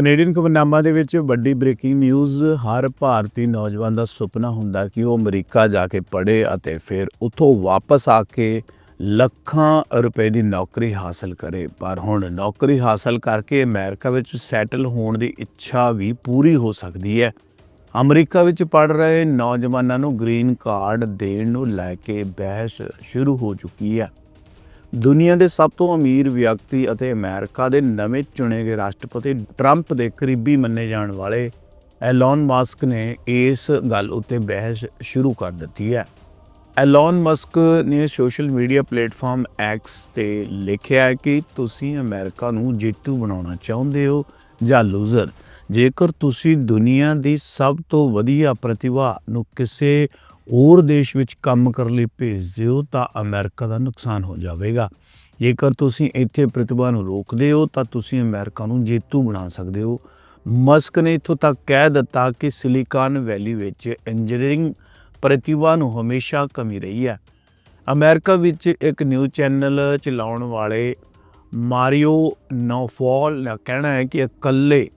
Canadian ਖਬਰਨਾਮਾ ਦੇ ਵਿੱਚ ਵੱਡੀ ਬ੍ਰੇਕਿੰਗ ਨਿਊਜ਼ ਹਰ ਭਾਰਤੀ ਨੌਜਵਾਨ ਦਾ ਸੁਪਨਾ ਹੁੰਦਾ ਕਿ ਉਹ ਅਮਰੀਕਾ ਜਾ ਕੇ ਪੜ੍ਹੇ ਅਤੇ ਫਿਰ ਉੱਥੋਂ ਵਾਪਸ ਆ ਕੇ ਲੱਖਾਂ ਰੁਪਏ ਦੀ ਨੌਕਰੀ ਹਾਸਲ ਕਰੇ। ਪਰ ਹੁਣ ਨੌਕਰੀ ਹਾਸਲ ਕਰਕੇ ਅਮਰੀਕਾ ਵਿੱਚ ਸੈਟਲ ਹੋਣ ਦੀ ਇੱਛਾ ਵੀ ਪੂਰੀ ਹੋ ਸਕਦੀ ਹੈ। ਅਮਰੀਕਾ ਵਿੱਚ ਪੜ ਰਹੇ ਨੌਜਵਾਨਾਂ ਨੂੰ ਗ੍ਰੀਨ ਕਾਰਡ ਦੇਣ ਨੂੰ ਲੈ ਕੇ ਬਹਿਸ ਸ਼ੁਰੂ ਹੋ ਚੁੱਕੀ ਹੈ। ਦੁਨੀਆ ਦੇ ਸਭ ਤੋਂ ਅਮੀਰ ਵਿਅਕਤੀ ਅਤੇ ਅਮਰੀਕਾ ਦੇ ਨਵੇਂ ਚੁਣੇ ਗਏ ਰਾਸ਼ਟਰਪਤੀ ਟਰੰਪ ਦੇ ਕਰੀਬੀ ਮੰਨੇ ਜਾਣ ਵਾਲੇ ਐਲਨ ਮਾਸਕ ਨੇ ਇਸ ਗੱਲ ਉੱਤੇ ਬਹਿਸ ਸ਼ੁਰੂ ਕਰ ਦਿੱਤੀ ਹੈ। ਐਲਨ ਮਸਕ ਨੇ ਸੋਸ਼ਲ ਮੀਡੀਆ ਪਲੇਟਫਾਰਮ ਐਕਸ ਤੇ ਲਿਖਿਆ ਹੈ ਕਿ ਤੁਸੀਂ ਅਮਰੀਕਾ ਨੂੰ ਜੇਤੂ ਬਣਾਉਣਾ ਚਾਹੁੰਦੇ ਹੋ ਜਾਂ ਲੂਜ਼ਰ ਜੇਕਰ ਤੁਸੀਂ ਦੁਨੀਆ ਦੀ ਸਭ ਤੋਂ ਵਧੀਆ ਪ੍ਰਤਿਭਾ ਨੂੰ ਕਿਸੇ ਹੋਰ ਦੇਸ਼ ਵਿੱਚ ਕੰਮ ਕਰਨ ਲਈ ਭੇਜ ਦਿਓ ਤਾਂ ਅਮਰੀਕਾ ਦਾ ਨੁਕਸਾਨ ਹੋ ਜਾਵੇਗਾ। ਜੇਕਰ ਤੁਸੀਂ ਇੱਥੇ ਪ੍ਰਤਿਭਾ ਨੂੰ ਰੋਕਦੇ ਹੋ ਤਾਂ ਤੁਸੀਂ ਅਮਰੀਕਾ ਨੂੰ ਜੇਤੂ ਬਣਾ ਸਕਦੇ ਹੋ। ਮਸਕ ਨੇ ਇੱਥੋਂ ਤੱਕ ਕਹਿ ਦਿੱਤਾ ਕਿ ਸਿਲੀਕਾਨ ਵੈਲੀ ਵਿੱਚ ਇੰਜੀਨੀਅਰਿੰਗ ਪ੍ਰਤਿਭਾ ਨੂੰ ਹਮੇਸ਼ਾ ਕਮੀ ਰਹੀ ਹੈ। ਅਮਰੀਕਾ ਵਿੱਚ ਇੱਕ ਨਿਊਜ਼ ਚੈਨਲ ਚਲਾਉਣ ਵਾਲੇ ਮਾਰੀਓ ਨੋਫੋਲ ਦਾ ਕਹਿਣਾ ਹੈ ਕਿ ਇਕੱਲੇ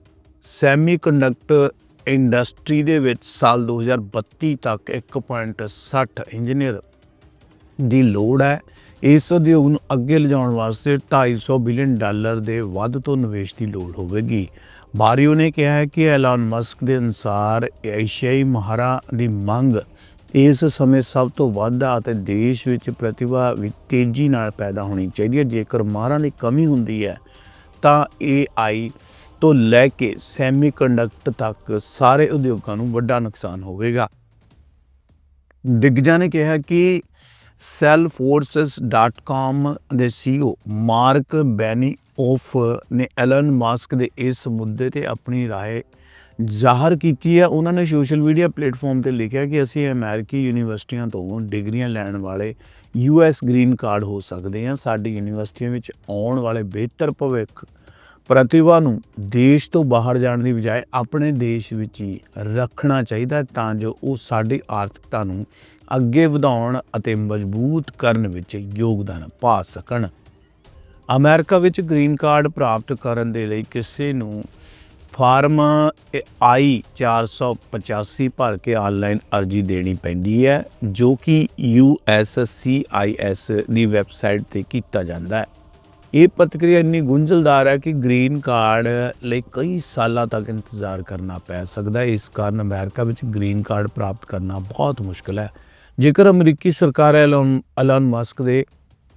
ਸੈਮੀਕੰਡਕਟਰ ਇੰਡਸਟਰੀ ਦੇ ਵਿੱਚ ਸਾਲ 2032 ਤੱਕ 1.60 ਇੰਜੀਨੀਅਰ ਦੀ ਲੋੜ ਹੈ। ਇਸ ਉਦਯੋਗ ਨੂੰ ਅੱਗੇ ਲਿਜਾਉਣ ਵਾਸਤੇ 250 ਬਿਲੀਅਨ ਡਾਲਰ ਦੇ ਵੱਧ ਤੋਂ ਨਿਵੇਸ਼ ਦੀ ਲੋੜ ਹੋਵੇਗੀ। ਬਾਰੀਓ ਨੇ ਕਿਹਾ ਹੈ ਕਿ ਐਲਨ ਮਸਕ ਦੇ ਅਨੁਸਾਰ ਏਸ਼ੀਆਈ ਮਹਾਰਾ ਦੀ ਮੰਗ ਇਸ ਸਮੇਂ ਸਭ ਤੋਂ ਵੱਧ ਹੈ ਅਤੇ ਦੇਸ਼ ਵਿੱਚ ਪ੍ਰਤਿਭਾ ਵੀ ਤੇਜ਼ੀ ਨਾਲ ਪੈਦਾ ਹੋਣੀ ਚਾਹੀਦੀ ਹੈ। ਜੇਕਰ ਮਾਹਰਾਂ ਦੀ ਕਮੀ ਹੁੰਦੀ ਹੈ ਤਾਂ AI ਤੋਂ ਲੈ ਕੇ ਸੈਮੀਕੰਡਕਟਰ ਤੱਕ ਸਾਰੇ ਉਦਯੋਗਾਂ ਨੂੰ ਵੱਡਾ ਨੁਕਸਾਨ ਹੋਵੇਗਾ ਦਿੱਗਜਾਂ ਨੇ ਕਿਹਾ ਕਿ salesforce.com ਦੇ CEO ਮਾਰਕ ਬੈਨੀਓਫ ਨੇ ਐਲਨ ਮਾਸਕ ਦੇ ਇਸ ਮੁੱਦੇ ਤੇ ਆਪਣੀ رائے ਜ਼ਾਹਰ ਕੀਤੀ ਹੈ ਉਹਨਾਂ ਨੇ ਸੋਸ਼ਲ ਮੀਡੀਆ ਪਲੇਟਫਾਰਮ ਤੇ ਲਿਖਿਆ ਕਿ ਅਸੀਂ ਅਮਰੀਕੀ ਯੂਨੀਵਰਸਿਟੀਆਂ ਤੋਂ ਡਿਗਰੀਆਂ ਲੈਣ ਵਾਲੇ ਯੂਐਸ ਗ੍ਰੀਨ ਕਾਰਡ ਹੋ ਸਕਦੇ ਹਾਂ ਸਾਡੀ ਯੂਨੀਵਰਸਿਟੀਆਂ ਵਿੱਚ ਆਉਣ ਵਾਲੇ ਬਿਹਤਰ ਭਵਿੱਖ ਪ੍ਰਤਿਭਾ ਨੂੰ ਦੇਸ਼ ਤੋਂ ਬਾਹਰ ਜਾਣ ਦੀ ਬਜਾਏ ਆਪਣੇ ਦੇਸ਼ ਵਿੱਚ ਹੀ ਰੱਖਣਾ ਚਾਹੀਦਾ ਤਾਂ ਜੋ ਉਹ ਸਾਡੀ ਆਰਥਿਕਤਾ ਨੂੰ ਅੱਗੇ ਵਧਾਉਣ ਅਤੇ ਮਜ਼ਬੂਤ ਕਰਨ ਵਿੱਚ ਯੋਗਦਾਨ ਪਾ ਸਕਣ। ਅਮਰੀਕਾ ਵਿੱਚ ਗ੍ਰੀਨ ਕਾਰਡ ਪ੍ਰਾਪਤ ਕਰਨ ਦੇ ਲਈ ਕਿਸੇ ਨੂੰ ਫਾਰਮ ਆਈ 485 ਭਰ ਕੇ ਆਨਲਾਈਨ ਅਰਜ਼ੀ ਦੇਣੀ ਪੈਂਦੀ ਹੈ, ਜੋ ਕਿ USCIS ਦੀ ਵੈਬਸਾਈਟ ਤੇ ਕੀਤਾ ਜਾਂਦਾ ਹੈ। ਇਹ ਪ੍ਰਤੀਕਿਰਿਆ ਇੰਨੀ ਗੁੰਝਲਦਾਰ ਹੈ ਕਿ ਗ੍ਰੀਨ ਕਾਰਡ ਲਈ ਕਈ ਸਾਲਾਂ ਤੱਕ ਇੰਤਜ਼ਾਰ ਕਰਨਾ ਪੈ ਸਕਦਾ ਹੈ। ਇਸ ਕਾਰਨ ਅਮਰੀਕਾ ਵਿੱਚ ਗ੍ਰੀਨ ਕਾਰਡ ਪ੍ਰਾਪਤ ਕਰਨਾ ਬਹੁਤ ਮੁਸ਼ਕਲ ਹੈ। ਜੇਕਰ ਅਮਰੀਕੀ ਸਰਕਾਰ ਐਲਨ ਐਲਨ ਮਸਕ ਦੇ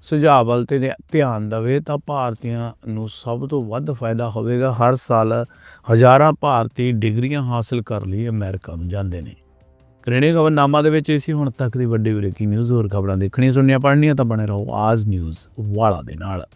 ਸੁਝਾਅ ਵੱਲ ਤੇ ਧਿਆਨ ਦੇਵੇ ਤਾਂ ਭਾਰਤੀਆਂ ਨੂੰ ਸਭ ਤੋਂ ਵੱਧ ਫਾਇਦਾ ਹੋਵੇਗਾ। ਹਰ ਸਾਲ ਹਜ਼ਾਰਾਂ ਭਾਰਤੀ ਡਿਗਰੀਆਂ ਹਾਸਲ ਕਰ ਲਈ ਅਮਰੀਕਾ ਨੂੰ ਜਾਂਦੇ ਨੇ। ਕੈਨੇਡੀਅਨ ਖਬਰਨਾਮਾ ਦੇ ਵਿੱਚ ਇਸੀ ਹੁਣ ਤੱਕ ਦੀ ਵੱਡੀ ਬ੍ਰੇਕਿੰਗ ਨਿਊਜ਼, ਹੋਰ ਖਬਰਾਂ ਦੇਖਣੀਆਂ, ਸੁਣਨੀਆਂ, ਪੜ੍ਹਨੀਆਂ ਤਾਂ ਬਣੇ ਰਹੋ ਆਜ ਨਿਊਜ਼ ਵਾਲਾ ਦੇ ਨਾਲ।